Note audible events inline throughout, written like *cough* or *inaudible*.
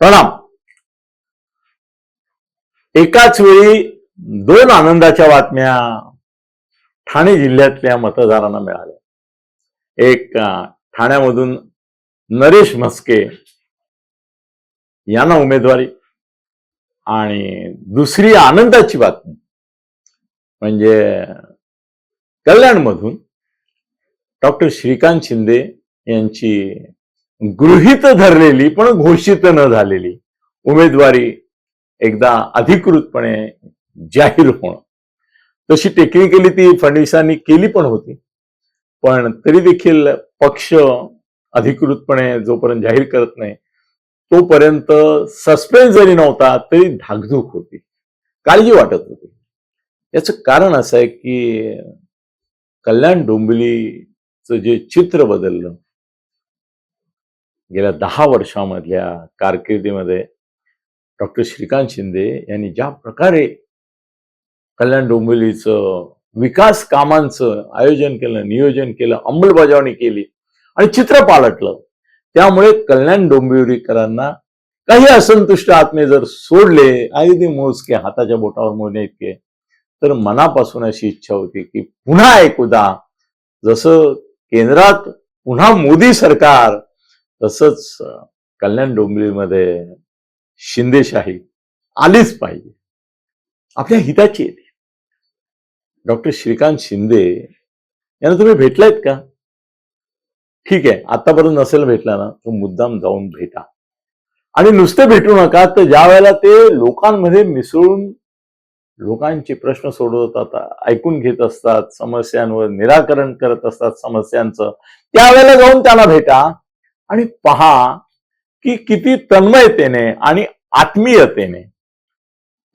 प्रणाम. एकाच वेळी दोन आनंदाच्या बातम्या ठाणे जिल्ह्यातल्या मतदारांना मिळाल्या. एक ठाण्यामधून नरेश म्हस्के यांना उमेदवारी आणि दुसरी आनंदाची बातमी म्हणजे कल्याणमधून डॉक्टर श्रीकांत शिंदे यांची गृहीत धरलेली पण घोषित न झालेली उमेदवारी एकदा अधिकृतपणे जाहीर होणं. तशी टेक्निकली ती फडणवीसांनी केली पण होती. पण तरी देखील पक्ष अधिकृतपणे जोपर्यंत जाहीर करत नाही तोपर्यंत सस्पेन्स जरी नव्हता तरी धाकधूक होती. काळजी वाटत होती. याचं कारण असं आहे की कल्याण डोंबिवलीचं जे चित्र बदललं गेल्या दहा वर्षामधल्या कारकिर्दीमध्ये डॉक्टर श्रीकांत शिंदे यांनी ज्या प्रकारे कल्याण डोंबिवलीचं विकास कामांचं आयोजन केलं नियोजन केलं अंमलबजावणी केली आणि चित्र पालटलं त्यामुळे कल्याण डोंबिवलीकरांना काही असंतुष्ट आत्मे जर सोडले अगदी मोजके हाताच्या बोटावर मोजण्या इतके तर मनापासून अशी इच्छा होती की पुन्हा एकदा जसं केंद्रात पुन्हा मोदी सरकार तसंच कल्याण डोंबिवलीमध्ये शिंदेशाही आलीच पाहिजे. आपल्या हिताची आहे डॉक्टर श्रीकांत शिंदे यांना तुम्ही भेटलायत का? ठीक आहे आतापर्यंत नसेल भेटला ना तो मुद्दाम जाऊन भेटा. आणि नुसते भेटू नका तर ज्या वेळेला ते लोकांमध्ये मिसळून लोकांचे प्रश्न सोडवत ऐकून घेत असतात समस्यांवर निराकरण करत असतात समस्यांचं त्यावेळेला जाऊन त्यांना भेटा. आणि पहा की किती तन्मयतेने आणि आत्मीयतेने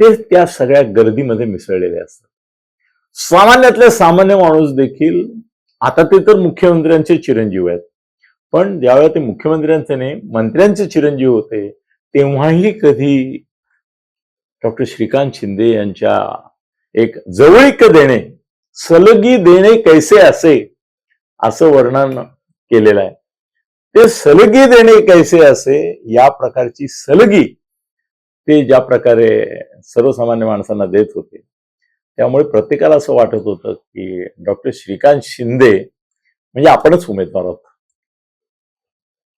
ते त्या सगळ्या गर्दीमध्ये मिसळलेले असतात. सामान्यातले सामान्य माणूस देखील आता ते तर मुख्यमंत्र्यांचे चिरंजीव आहेत पण ज्यावेळेला ते मुख्यमंत्र्यांचे नाही मंत्र्यांचे चिरंजीव होते तेव्हाही कधी डॉक्टर श्रीकांत शिंदे यांच्या एक जवळीक देणे सलगी देणे कैसे असे असं वर्णन केलेलं आहे. ते सलगी देणे कैसे असे? या प्रकारची सलगी ते ज्या प्रकारे सर्वसामान्य माणसांना देत होते. त्यामुळे प्रत्येकाला असं वाटत होतं की डॉक्टर श्रीकांत शिंदे म्हणजे आपणच उमेदवार आहोत.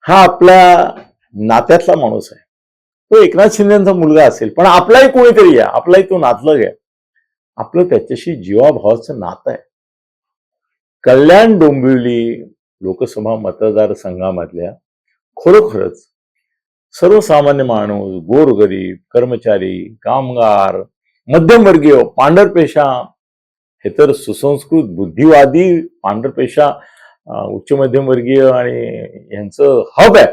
हा आपल्या नात्यातला माणूस आहे. तो एकनाथ शिंदेचा मुलगा असेल पण आपलाही कोणीतरी आहे. आपलाही तो नातलग आहे. आपलं त्याच्याशी जीवाभावाचं नातं आहे. कल्याण डोंबिवली लोकसभा मतदारसंघामधल्या खरोखरच सर्वसामान्य माणूस गोरगरीब कर्मचारी कामगार मध्यमवर्गीय पांढरपेशा हे तर सुसंस्कृत बुद्धिवादी पांढरपेशा उच्च मध्यमवर्गीय आणि यांचं हब आहे.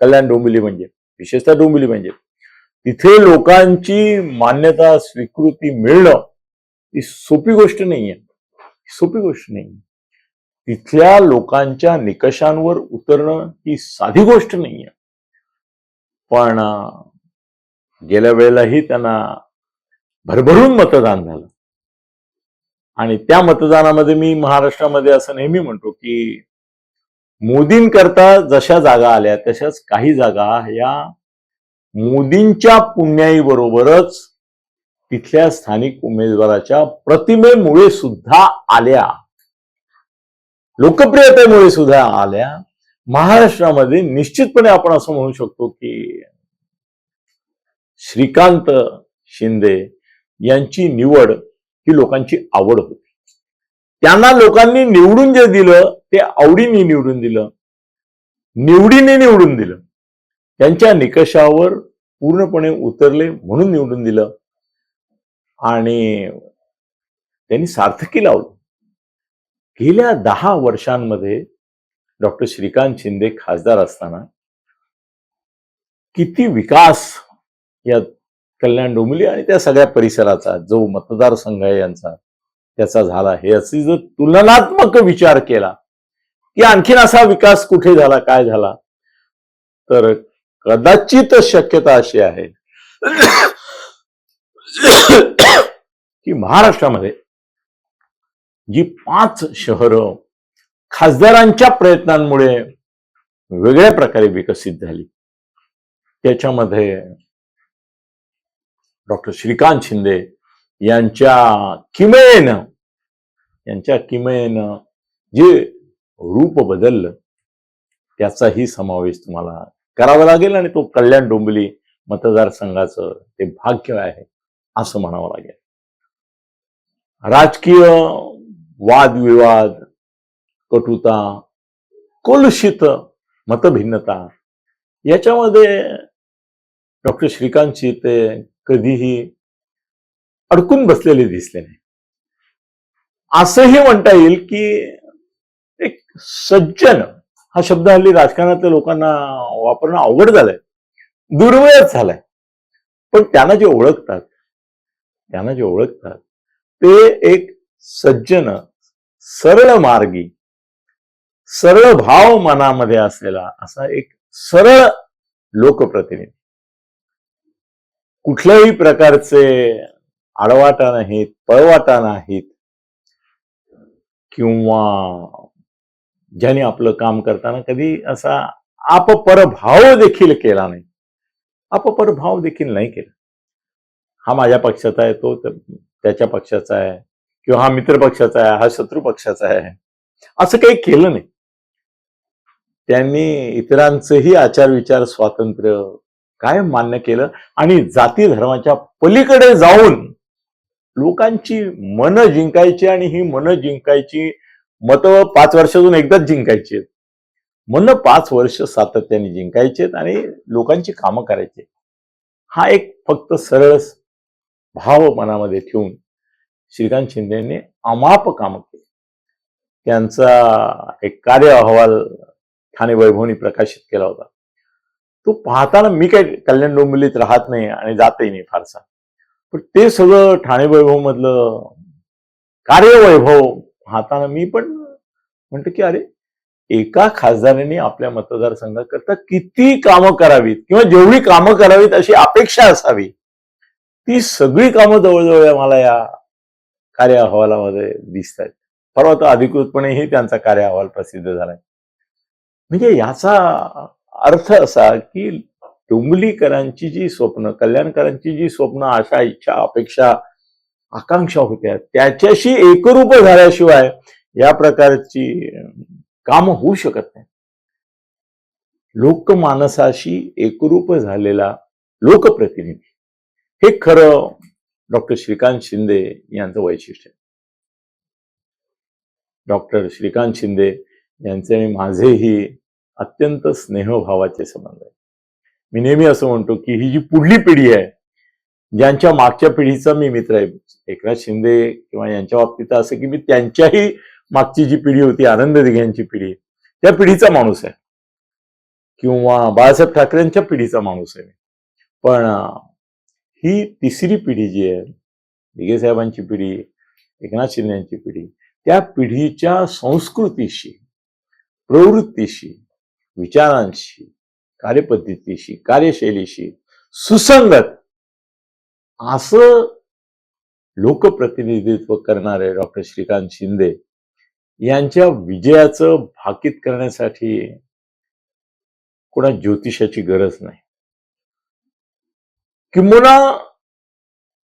कल्याण डोंबिवली म्हणजे विशेषतः डोंबिवली म्हणजे. तिथे लोकांची मान्यता स्वीकृती मिळणं ही सोपी गोष्ट नाहीये. सोपी गोष्ट नाही तिथल्या लोकांच्या निकषांवर उतरणं ही साधी गोष्ट नाहीये. पण गेल्या वेळेलाही त्यांना भरभरून मतदान झालं. आणि त्या मतदानामध्ये मी महाराष्ट्रामध्ये असं नेहमी म्हणतो की मोदींकरता जशा जागा आल्या तशाच काही जागा या मोदींच्या पुण्याई बरोबरच तिथल्या स्थानिक उमेदवाराच्या प्रतिमेमुळे सुद्धा आल्या. लोकप्रियतेमुळे सुद्धा आल्या. महाराष्ट्रामध्ये निश्चितपणे आपण असं म्हणू शकतो की श्रीकांत शिंदे यांची निवड ही लोकांची आवड होती. त्यांना लोकांनी निवडून जे दिलं ते आवडीने निवडून दिलं निवडीने निवडून दिलं. त्यांच्या निकषावर पूर्णपणे उतरले म्हणून निवडून दिलं. आणि त्यांनी सार्थकी लावलं. गेल्या दहा वर्षांमध्ये डॉक्टर श्रीकांत शिंदे खासदार असताना किती विकास या कल्याण डोंबिवली आणि त्या सगळ्या परिसराचा जो मतदारसंघ आहे यांचा त्याचा झाला. हे असे जर तुलनात्मक विचार केला की आणखीन असा विकास कुठे झाला काय झाला तर कदाचित शक्यता अशी आहे *coughs* की महाराष्ट्रामध्ये जी पाच शहरं खासदारांच्या प्रयत्नांमुळे वेगळ्या प्रकारे विकसित झाली. त्याच्यामध्ये डॉक्टर श्रीकांत शिंदे यांच्या किमेन यांच्या किमेन जे रूप बदललं त्याचाही समावेश तुम्हाला करावा लागेल आणि तो कल्याण डोंबिवली मतदारसंघाचं ते भाग्य आहे असं म्हणावं लागेल. राजकीय वादविवाद कटुता कलुषित मतभिन्नता याच्यामध्ये डॉक्टर श्रीकांत ते कधीही अडकून बसलेले दिसले नाही. असंही म्हणता येईल की एक सज्जन हा शब्द हल्ली राजकारणातल्या लोकांना वापरणं अवघड झालंय. दुर्मिळच झालाय. पण त्यांना जे ओळखतात त्यांना जे ओळखतात ते एक सज्जन सरळ मार्गी सरळ भाव मनामध्ये असलेला असा एक सरळ लोकप्रतिनिधी. कुठल्याही प्रकारचे आडवाटा नाहीत पळवाटा नाहीत किंवा ज्याने आपलं काम करताना कधी असा अपपरभाव देखील केला नाही. अपपरभाव देखील नाही केला. हा माझ्या पक्षाचा आहे तो त्याच्या पक्षाचा आहे. किंवा हा मित्र पक्षाचा आहे हा शत्रू पक्षाचा आहे. असं काही केलं नाही. त्यांनी इतरांचंही आचार विचार स्वातंत्र्य काय मान्य केलं आणि जाती धर्माच्या पलीकडे जाऊन लोकांची मन जिंकायची आणि ही मन जिंकायची मतं पाच वर्षातून एकदाच जिंकायची आहेत. मन पाच वर्ष सातत्याने जिंकायचे आणि लोकांची कामं करायची हा एक फक्त सरळ भाव मनामध्ये ठेवून श्रीकांत शिंदेने अमाप कामं केली. त्यांचा एक कार्य अहवाल ठाणे वैभवनी प्रकाशित केला होता. तो पाहताना मी काय कल्याण डोंबिवलीत राहत नाही आणि जातही नाही फारसा. पण ते सगळं ठाणे वैभव मधलं कार्यवैभव पाहताना मी पण म्हणतो की अरे एका खासदाराने आपल्या मतदारसंघाकरता किती कामं करावीत किंवा जेवढी कामं करावीत अशी अपेक्षा असावी ती सगळी कामं जवळजवळ या मला या कार्य अहवालामध्ये दिसत आहेत परवा तो अधिकृतपणेही त्यांचा कार्य अहवाल प्रसिद्ध झालाय. म्हणजे याचा अर्थ असा की डोंबलीकरांची जी स्वप्न कल्याणकरांची जी स्वप्न आशा इच्छा अपेक्षा आकांक्षा होत्या त्याच्याशी एकरूप झाल्याशिवाय या प्रकारची काम होऊ शकत नाही लोकमानसाशी एकरूप झालेला लोकप्रतिनिधी हे खरं डॉक्टर श्रीकांत शिंदे यांचं वैशिष्ट्य. आहे डॉक्टर श्रीकांत शिंदे यांचे आणि माझेही अत्यंत स्नेहभावाचे संबंध आहे मी नेहमी असं म्हणतो की ही जी पुढली पिढी आहे ज्यांच्या मागच्या पिढीचा मी मित्र आहे एकनाथ शिंदे किंवा यांच्या बाबतीत असं की मी त्यांच्याही मागची जी पिढी होती आनंद दिघ्यांची पिढी त्या पिढीचा माणूस आहे. किंवा बाळासाहेब ठाकरेंच्या पिढीचा माणूस आहे मी. पण ही तिसरी पिढी जी आहे दिघे साहेबांची पिढी एकनाथ शिंदेची पिढी त्या पिढीच्या संस्कृतीशी प्रवृत्तीशी विचारांशी कार्यपद्धतीशी कार्यशैलीशी सुसंगत असं लोकप्रतिनिधित्व करणारे डॉक्टर श्रीकांत शिंदे यांच्या विजयाचं भाकीत करण्यासाठी कोणा ज्योतिषाची गरज नाही. किंबहुना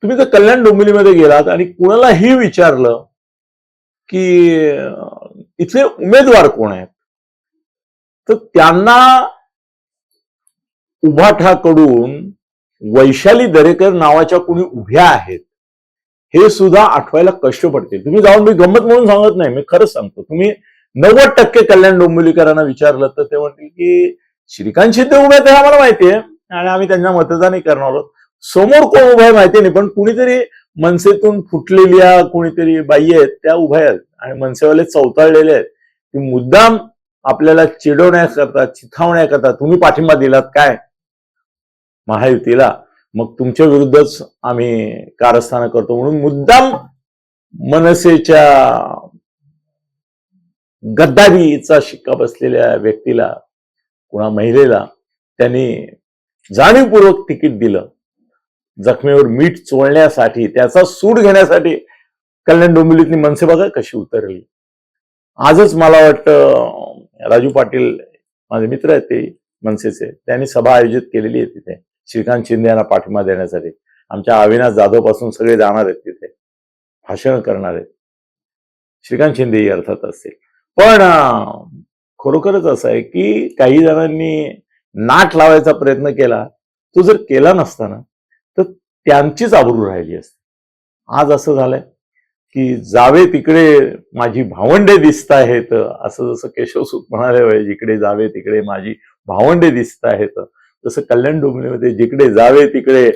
तुम्ही जर कल्याण डोंबिवलीमध्ये गेलात आणि कुणालाही विचारलं की इथले उमेदवार कोण आहेत? तर त्यांना उभाठाकडून वैशाली दरेकर नावाच्या कुणी उभ्या आहेत हे सुद्धा आठवायला कष्ट पडतील. तुम्ही जाऊन मी गंमत म्हणून सांगत नाही मी खरंच सांगतो. तुम्ही नव्वद टक्के कल्याण डोंबिवलीकरांना विचारलं तर ते म्हणतील की श्रीकांत शिंदे उभे आहेत हे आम्हाला माहिती आहे. आणि आम्ही त्यांना मतदानही करणार आहोत. समोर कोण उभा आहे माहिती नाही पण कुणीतरी मनसेतून फुटलेल्या कुणीतरी बाई आहेत त्या उभ्या आहेत आणि मनसेवाले चौताळलेले आहेत. की मुद्दाम आपल्याला चिडवण्याकरता चिथावण्याकरता तुम्ही पाठिंबा दिलात काय? महायुतीला. मग तुमच्या विरुद्धच आम्ही कारस्थानं करतो. म्हणून मुद्दाम मनसेच्या गद्दारीचा शिक्का बसलेल्या व्यक्तीला कुणा महिलेला त्यांनी जाणीवपूर्वक तिकीट दिलं. जखमेवर मीठ चोळण्यासाठी त्याचा सूड घेण्यासाठी कल्याण डोंबिवलीतली मनसे बघा कशी उतरली. आजच मला वाटतं राजू पाटील माझे मित्र आहेत ते मनसेचे. त्यांनी सभा आयोजित केलेली आहे तिथे. श्रीकांत शिंदे यांना पाठिंबा देण्यासाठी. आमच्या अविनाश जाधवपासून सगळे जाणार आहेत तिथे. भाषण करणार आहेत. श्रीकांत शिंदेही अर्थात असतील. पण खरोखरच असं आहे की काही जणांनी नाट लावायचा प्रयत्न केला तो जर केला नसता ना तर त्यांचीच आबरू राहिली असते. आज असं झालंय की जावे तिकडे माझी भावंडे दिसत आहेत असं जसं केशवसूत म्हणाले जिकडे जावे तिकडे माझी भावंडे दिसत आहेत. तसं कल्याण डोंबिवलीमध्ये जिकडे जावे तिकडे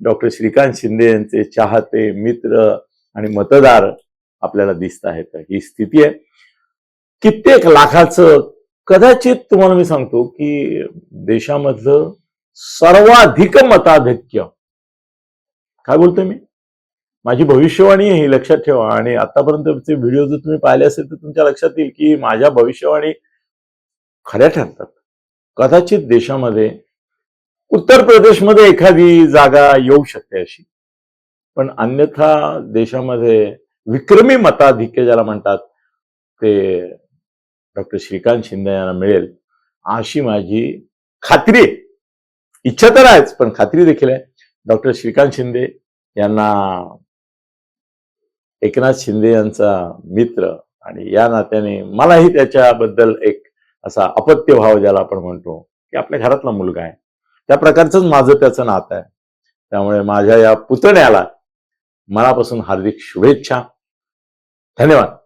डॉक्टर श्रीकांत शिंदे यांचे चाहते मित्र आणि मतदार आपल्याला दिसत आहेत. ही स्थिती आहे. कित्येक लाखाचं कदाचित तुम्हाला मी सांगतो की देशामधलं सर्वाधिक मताधिक्य काय बोलतोय मी? माझी भविष्यवाणी ही लक्षात ठेवा. आणि आतापर्यंतचे व्हिडिओ जर तुम्ही पाहिले असेल तर तुमच्या लक्षात येईल की माझ्या भविष्यवाणी खऱ्या ठरतात. कदाचित देशामध्ये उत्तर प्रदेशमध्ये एखादी जागा येऊ शकते अशी. पण अन्यथा देशामध्ये विक्रमी मताधिक्य ज्याला म्हणतात ते डॉक्टर श्रीकांत शिंदे यांना मिळेल अशी माझी खात्री आहे. इच्छा तर आहेच पण खात्री देखील आहे. डॉक्टर श्रीकांत शिंदे यांना एकनाथ शिंदे यांचा मित्र आणि या नात्याने मलाही त्याच्याबद्दल एक असा अपत्य भाव ज्याला आपण म्हणतो की आपल्या घरातला मुलगा आहे. त्या प्रकारचंच माझं त्याचं नातं आहे. त्यामुळे माझ्या या पुतण्याला मनापासून हार्दिक शुभेच्छा. धन्यवाद.